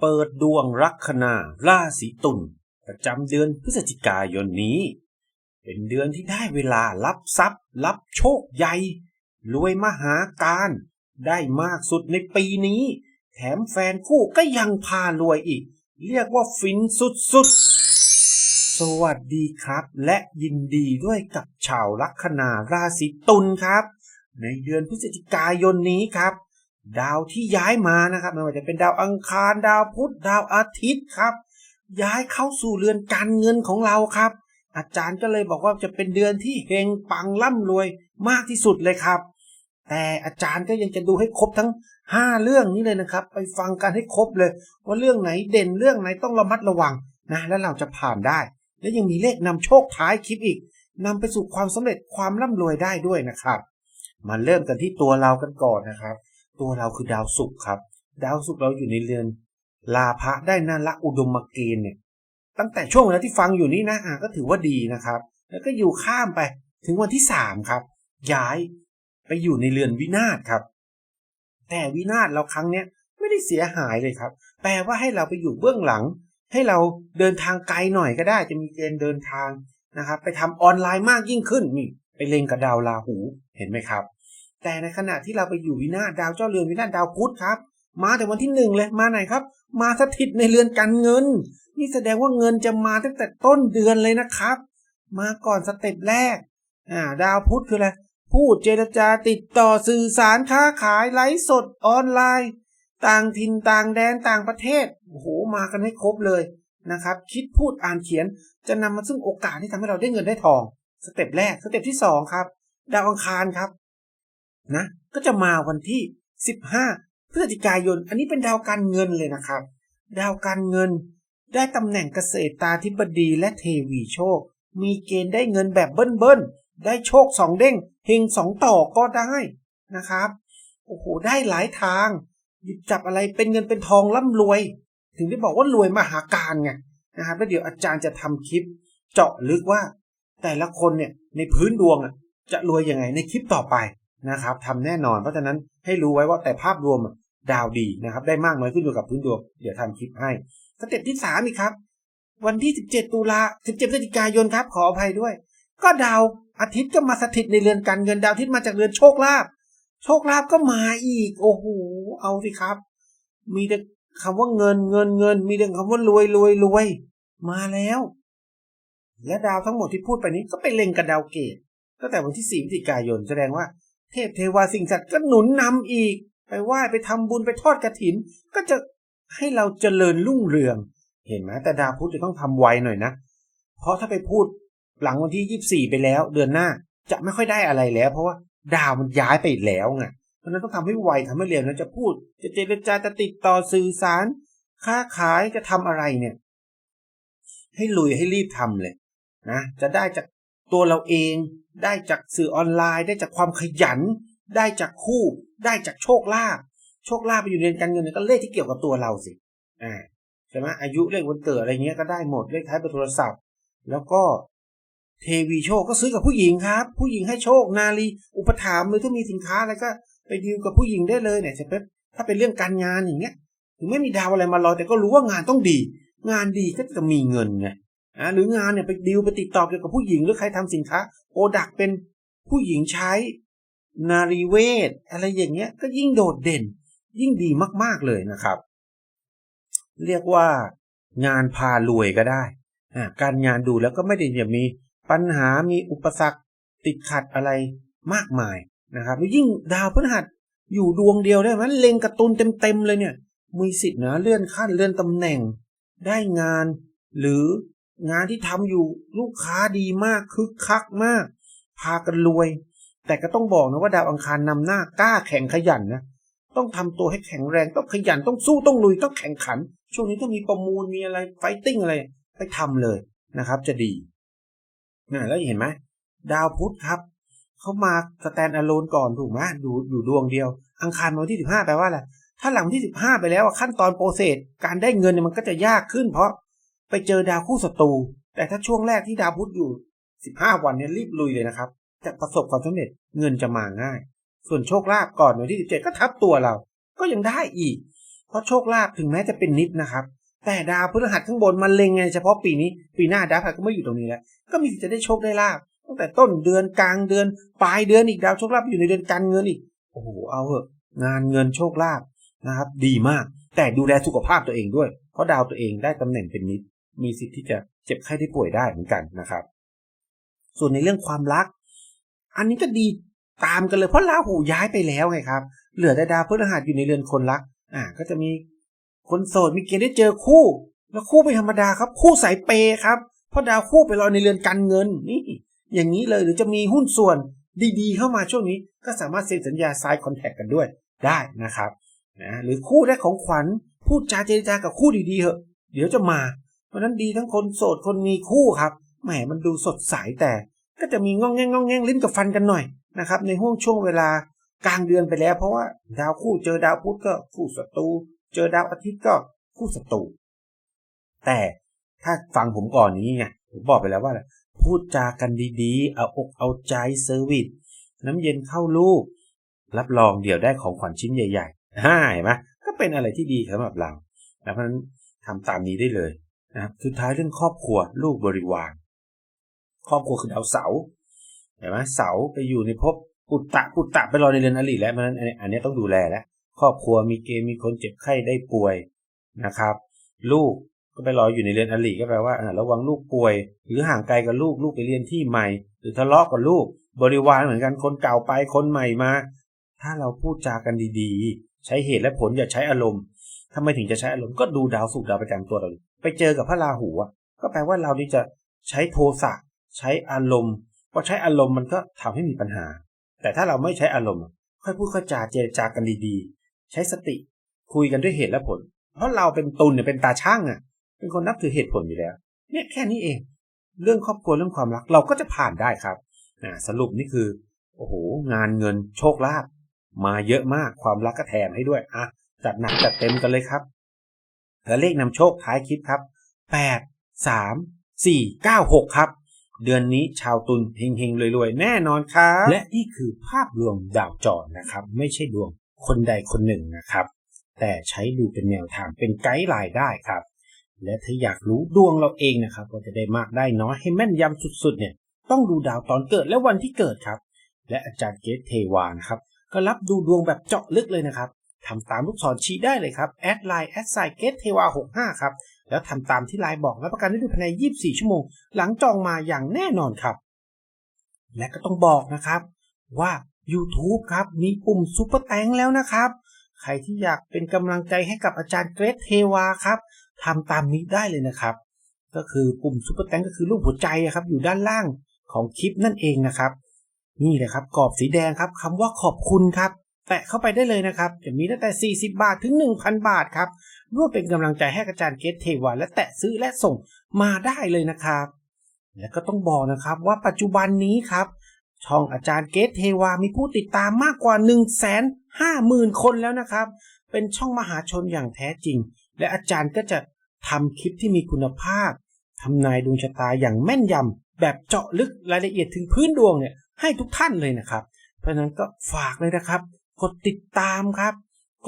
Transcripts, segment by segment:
เปิดดวงลัคนาราศีตุลประจำเดือนพฤศจิกายนนี้ เป็นเดือนที่ได้เวลารับทรัพย์ รับโชคใหญ่รวยมหาการ ได้มากสุดในปีนี้ แถมแฟนคู่ก็ยังพารวยอีก เรียกว่าฟินสุดๆ สวัสดีครับ และยินดีด้วยกับชาวลัคนาราศีตุลครับ ในเดือนพฤศจิกายนนี้ครับ ดาวที่ย้ายมานะครับไม่ว่าจะเป็นดาวอังคารดาวพุธดาวอาทิตย์ครับ ย้ายเข้าสู่เรือนการเงินของเราครับ อาจารย์ก็เลยบอกว่าจะเป็นเดือนที่เฮงปังร่ำรวยมากที่สุดเลยครับ แต่อาจารย์ก็ยังจะดูให้ครบทั้ง 5 เรื่องนี้เลยนะครับ ไปฟังกันให้ครบเลย ว่าเรื่องไหนเด่นเรื่องไหนต้องระมัดระวังนะแล้วเราจะผ่านได้ และยังมีเลขนำโชคท้ายคลิปอีกนำไปสู่ความสำเร็จความร่ำรวยได้ด้วยนะครับ มาเริ่มกันที่ตัวเรากันก่อนนะครับ ตัวเราคือดาวศุกร์ครับ ดาวศุกร์เราอยู่ในเรือนลาภะได้นาละอุดมเกณฑ์เนี่ย ตั้งแต่ช่วงเวลาที่ฟังอยู่นี้นะอะก็ถือว่าดีนะครับ แล้วก็อยู่ข้ามไปถึงวันที่สามครับ ย้ายไปอยู่ในเรือนวินาศครับ แต่วินาศเราครั้งเนี้ยไม่ได้เสียหายเลยครับ แปลว่าให้เราไปอยู่เบื้องหลัง ให้เราเดินทางไกลหน่อยก็ได้ จะมีเกณฑ์เดินทางนะครับ ไปทำออนไลน์มากยิ่งขึ้นนี่ไปเล็งกับดาวราหูเห็นไหมครับ แต่ในขณะที่เราไปอยู่วินาศดาวเจ้าเรือนวินาศดาวพุธครับ มาแต่วันที่หนึ่งเลยมาไหนครับ มาสถิตในเรือนการเงิน นี่แสดงว่าเงินจะมาตั้งแต่ต้นเดือนเลยนะครับ มาก่อนสเต็ปแรกอ่าดาวพุธคืออะไรพูดเจรจาติดต่อสื่อสารค้าขายไลฟ์สดออนไลน์ ต่างถิ่นต่างแดนต่างประเทศโอ้โหมากันให้ครบเลยนะครับ คิดพูดอ่านเขียนจะนำมาซึ่งโอกาสที่ทำให้เราได้เงินได้ทองสเต็ปแรกสเต็ปที่สองครับดาวอังคารครับ นะก็จะมาวันที่ 15 พฤศจิกายน อันนี้เป็นดาวการเงินเลยนะครับ ดาวการเงินได้ตำแหน่งเกษตรตาธิบดีและเทวีโชค มีเกณฑ์ได้เงินแบบเบิ้ลๆได้โชคสองเด้งเฮงสองต่อก็ได้นะครับ โอ้โห ได้หลายทางหยิบจับอะไรเป็นเงินเป็นทองร่ำรวย ถึงได้บอกว่ารวยมหาการไงนะครับแล้วเดี๋ยวอาจารย์จะทำคลิป เจาะลึกว่า แต่ละคนเนี่ยในพื้นดวงอะจะรวยยังไงในคลิปต่อไป นะครับทำแน่นอน เพราะฉะนั้นให้รู้ไว้ว่าแต่ภาพรวมดาวดีนะครับ ได้มากน้อยขึ้นอยู่กับพื้นดวงเดี๋ยวทำคลิปให้สเต็ปที่สามอีกครับ วันที่ 17 ตุลา17พฤศจิกายนครับ ขออภัยด้วย ก็ดาวอาทิตย์ก็มาสถิตในเรือนการเงินดาวอาทิตย์มาจากเรือนโชคลาภโชคลาภก็มาอีก โอ้โหเอาสิครับ มีแต่คำว่าเงินเงินเงิน มีแต่คำว่ารวยรวยรวยมาแล้ว และดาวทั้งหมดที่พูดไปนี้ก็ไปเล็งกับดาวเกตตั้งแต่วันที่4พฤศจิกายนแสดงว่า เทพเทวาสิ่งศักดิ์ก็หนุนนำอีก ไปไหว้ไปทำบุญไปทอดกระถิน ก็จะให้เราเจริญรุ่งเรือง เห็นไหมแต่ดาวพุธจะต้องทำไวหน่อยนะ เพราะถ้าไปพูดหลังวันที่ยี่สี่ไปแล้ว เดือนหน้าจะไม่ค่อยได้อะไรแล้ว เพราะว่าดาวมันย้ายไปแล้วไงเพราะนั้นต้องทำให้ไวทำให้เร็วนะจะพูด จะเจรจาจะติดต่อสื่อสาร ค้าขายจะทำอะไรเนี่ย ให้ลุยให้รีบทำเลยนะจะได้จาก ตัวเราเองได้จากสื่อออนไลน์ ได้จากความขยัน ได้จากคู่ ได้จากโชคลาภโชคลาภไปอยู่ในการเงินก็เลขที่เกี่ยวกับตัวเราสิอ่าใช่ไหมอายุเลขวันเกิดอะไรเงี้ยก็ได้หมดเลขท้ายเบอร์โทรศัพท์ แล้วก็เทวีโชคก็ซื้อกับผู้หญิงครับ ผู้หญิงให้โชคนาลีอุปถัมภ์หรือถ้ามีสินค้าอะไรก็ไปดีลกับผู้หญิงได้เลยเนี่ยใช่ไหมถ้าเป็นเรื่องการงานอย่างเงี้ยถึงไม่มีดาวอะไรมารอยแต่ก็รู้ว่างานต้องดี งานดีก็จะมีเงินไง อ่าหรืองานเนี่ยไปดีลไปติดต่อเกี่ยวกับผู้หญิงหรือใครทำสินค้าโอดักเป็นผู้หญิงใช้นารีเวทอะไรอย่างเงี้ยก็ยิ่งโดดเด่น ยิ่งดีมากๆเลยนะครับ เรียกว่างานพารวยก็ได้ การงานดูแล้วก็ไม่ได้จะมีปัญหามีอุปสรรคติดขัดอะไรมากมายนะครับยิ่งดาวพฤหัสอยู่ดวงเดียวได้ไหมเล็งกระตุนเต็มๆเลยเนี่ย มีสิทธิ์นะเลื่อนขั้นเลื่อนตำแหน่ง ได้งานหรือ งานที่ทำอยู่ลูกค้าดีมากคึกคักมาก พากันรวย แต่ก็ต้องบอกนะว่าดาวอังคารนำหน้ากล้าแข่งขยันนะต้องทำตัวให้แข็งแรงต้องขยันต้องสู้ต้องลุยต้องแข่งขัน ช่วงนี้ต้องมีประมูลมีอะไรไฟติ้งอะไรไปทำเลยนะครับ จะดีนะแล้วเห็นไหมดาวพุธครับเขามาสแตนอะโลนก่อนถูกไหมดูอยู่ดวงเดียว อังคารวันที่สิบห้าแปลว่าอะไรถ้าหลังที่สิบห้าไปแล้วขั้นตอนโปรเซสการได้เงินมันก็จะยากขึ้น เพราะ ไปเจอดาวคู่ศัตรู แต่ถ้าช่วงแรกที่ดาวพุธอยู่สิบห้าวันเนี่ยรีบลุยเลยนะครับ จะประสบความสำเร็จเงินจะมาง่าย ส่วนโชคลาภก่อนวันที่สิบเจ็ดก็ทับตัวเรา ก็ยังได้อีก เพราะโชคลาภถึงแม้จะเป็นนิดนะครับ แต่ดาวพฤหัสข้างบนมันเล็งไงเฉพาะปีนี้ ปีหน้าดาวพฤหัสก็ไม่อยู่ตรงนี้แล้ว ก็มีสิทธิ์จะได้โชคได้ลาบตั้งแต่ต้นเดือนกลางเดือนปลายเดือนอีกดาวโชคลาภอยู่ในเดือนการเงินอีก โอ้โหเอาเถอะงานเงินโชคลาภนะครับ ดีมาก แต่ดูแลสุขภาพตัวเองด้วย เพราะดาวตัวเองได้ตำแหน่งเป็นนิด มีสิทธิ์ที่จะเจ็บไข้ได้ป่วยได้เหมือนกันนะครับ ส่วนในเรื่องความรัก อันนี้ก็ดีตามกันเลยเพราะราหูย้ายไปแล้วไงครับ เหลือแต่ดาวพฤหัสอยู่ในเรือนคนรัก อ่า ก็จะมีคนโสดมีเกณฑ์ได้เจอคู่ แล้วคู่เป็นธรรมดาครับ คู่สายเปย์ครับ เพราะดาวคู่ไปลอยในเรือนการเงินนี่อย่างนี้เลยหรือจะมีหุ้นส่วนดีๆ เข้ามาช่วงนี้ ก็สามารถเซ็นสัญญาไซน์คอนแทคกันด้วยได้นะครับนะหรือคู่ได้ของขวัญพูดจาเจรจากับคู่ดีๆเหอะ เดี๋ยวจะมา ราะฉะนั้นดีทั้งคนโสดคนมีคู่ครับแหมมันดูสดใสแต่ ก็จะมีงองแงงงองแงงลิ้นกับฟันกันหน่อยนะครับ ในห่วงช่วงเวลากลางเดือนไปแล้ว เพราะว่าดาวคู่เจอดาวพุธก็คู่ศัตรูเจอดาวอาทิตย์ก็คู่ศัตรูแต่ถ้าฟังผมก่อนนี้ไงผมบอกไปแล้วว่า พูดจากันดีๆ เอาอกเอาใจเซอร์วิสน้ำเย็นเข้าลูก รับรองเดี๋ยวได้ของขวัญชิ้นใหญ่ๆฮ่ไหมก็เป็นอะไรที่ดีสำหรับเราเพราะฉะนั้นทำตามนี้ได้เลย นะครับสุดท้ายเรื่องครอบครัวลูกบริวาร ครอบครัวคือดาวเสาร์เห็นไหมเสาร์ไปอยู่ในภพปุตตะปุตตะไปรอในเรือนอริแล้วเพราะนั้นอันนี้อันนี้ต้องดูแลแล้วครอบครัวมีเกณฑ์มีคนเจ็บไข้ได้ป่วยนะครับ ลูกก็ไปรออยู่ในเรือนอริก็แปลว่าอ่าระวังลูกป่วย หรือห่างไกลกับลูกลูกไปเรียนที่ใหม่ หรือทะเลาะกับลูก บริวารเหมือนกันคนเก่าไปคนใหม่มา ถ้าเราพูดจากันดีๆ ใช้เหตุและผลอย่าใช้อารมณ์ ทำไมถึงจะใช้อารมณ์ก็ดูดาวสุกดาวประจำตัวเราไปเจอกับพระราหูอะก็แปลว่าเรานี่จะใช้โทสะใช้อารมณ์พอใช้อารมณ์มันก็ทำให้มีปัญหา แต่ถ้าเราไม่ใช้อารมณ์ ค่อยพูดค่อยจาเจรจากันดีๆ ใช้สติคุยกันด้วยเหตุและผล เพราะเราเป็นตุลเนี่ยเป็นตาช่างอะ เป็นคนนับถือเหตุผลอยู่แล้ว เนี่ยแค่นี้เอง เรื่องครอบครัวเรื่องความรักเราก็จะผ่านได้ครับนะสรุปนี่คือโอ้โหงานเงินโชคลาภมาเยอะมากความรักก็แถมให้ด้วยอะ จัดหนักจัดเต็มกันเลยครับ และเลขนำโชคท้ายคลิปครับแปดสามสี่เก้าหกครับ เดือนนี้ชาวตุลเฮงๆรวยๆ แน่นอนครับ และนี่คือภาพรวมดาวจรนะครับ ไม่ใช่ดวงคนใดคนหนึ่งนะครับ แต่ใช้ดูเป็นแนวทางเป็นไกด์ไลน์ได้ครับ และถ้าอยากรู้ดวงเราเองนะครับว่าจะได้มากได้น้อยให้แม่นยำสุดๆ เนี่ยต้องดูดาวตอนเกิดและวันที่เกิดครับ และอาจารย์เกตเทวานะครับก็รับดูดวงแบบเจาะลึกเลยนะครับ ทำตามลูกศรชี้ได้เลยครับแอดไลน์แอดไซเกตเทวา65ครับ แล้วทำตามที่ไลน์บอกรับประกันได้ด้วยภายใน 24 ชั่วโมง หลังจองมาอย่างแน่นอนครับ และก็ต้องบอกนะครับว่า YouTube ครับมีปุ่มซุปเปอร์แตงแล้วนะครับ ใครที่อยากเป็นกำลังใจให้กับอาจารย์เกรทเทวาครับทำตามนี้ได้เลยนะครับ ก็คือปุ่มซุปเปอร์แตงก็คือรูปหัวใจครับอยู่ด้านล่างของคลิปนั่นเองนะครับ นี่เลยครับกรอบสีแดงครับคำว่าขอบคุณครับ แตะเข้าไปได้เลยนะครับ จะมีตั้งแต่ 40 บาทถึง 1,000 บาทครับร่วมเป็นกำลังใจให้อาจารย์เกตเทวาและแตะซื้อและส่งมาได้เลยนะครับ และก็ต้องบอกนะครับว่าปัจจุบันนี้ครับช่องอาจารย์เกตเทวามีผู้ติดตามมากกว่า 1 5 0 0 0 0 คนแล้วนะครับ เป็นช่องมหาชนอย่างแท้จริง และอาจารย์ก็จะทำคลิปที่มีคุณภาพทำนายดวงชะตาอย่างแม่นยำแบบเจาะลึกรายละเอียดถึงพื้นดวงเนี่ยให้ทุกท่านเลยนะครับ เพราะฉะนั้นก็ฝากเลยนะครับ กดติดตามครับ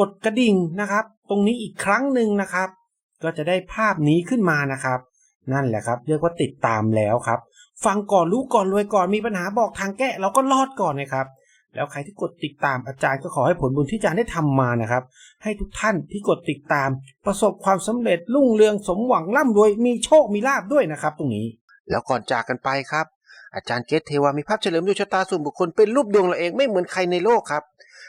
กดกระดิ่งนะครับ ตรงนี้อีกครั้งหนึ่งนะครับ ก็จะได้ภาพนี้ขึ้นมานะครับ นั่นแหละครับ เรียกว่าติดตามแล้วครับ ฟังก่อนรู้ก่อนรวยก่อนมีปัญหาบอกทางแก้เราก็รอดก่อนนะครับแล้วใครที่กดติดตามอาจารย์ก็ขอให้ผลบุญที่อาจารย์ได้ทำมานะครับ ให้ทุกท่านที่กดติดตาม ประสบความสำเร็จรุ่งเรืองสมหวังร่ำรวยมีโชคมีลาบด้วยนะครับ ตรงนี้ แล้วก่อนจากกันไปครับ อาจารย์เกตเทวามีภาพเฉลิมดวงชะตาส่วนบุคคลเป็นรูปดวงเราเองไม่เหมือนใครในโลกครับ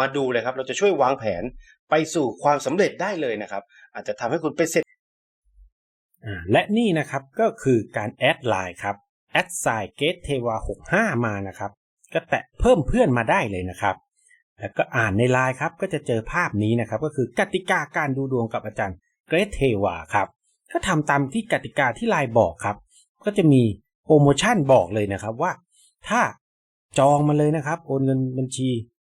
มาดูเลยครับ เราจะช่วยวางแผนไปสู่ความสำเร็จได้เลยนะครับ อาจจะทำให้คุณไปเสร็จและนี่นะครับก็คือการแอดไลน์ครับแอดไซเกตเทวา65 มานะครับ ก็แตะเพิ่มเพื่อนมาได้เลยนะครับ แล้วก็อ่านในไลน์ครับก็จะเจอภาพนี้นะครับ ก็คือกติกาการดูดวงกับอาจารย์เกรทเทวาครับก็ทำตามที่กติกาที่ไลน์บอกครับ ก็จะมีโปรโมชั่นบอกเลยนะครับว่า ถ้าจองมาเลยนะครับ โอนเงินบัญชี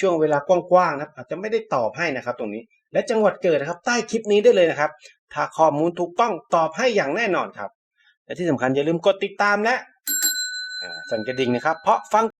ช่วงเวลากว้างๆนะครับอาจจะไม่ได้ตอบให้นะครับตรงนี้ และจังหวัดเกิดนะครับ ใต้คลิปนี้ได้เลยนะครับ ถ้าข้อมูลถูกต้องตอบให้อย่างแน่นอนครับ และที่สำคัญอย่าลืมกดติดตามและสั่นกระดิ่งนะครับ เพราะฟัง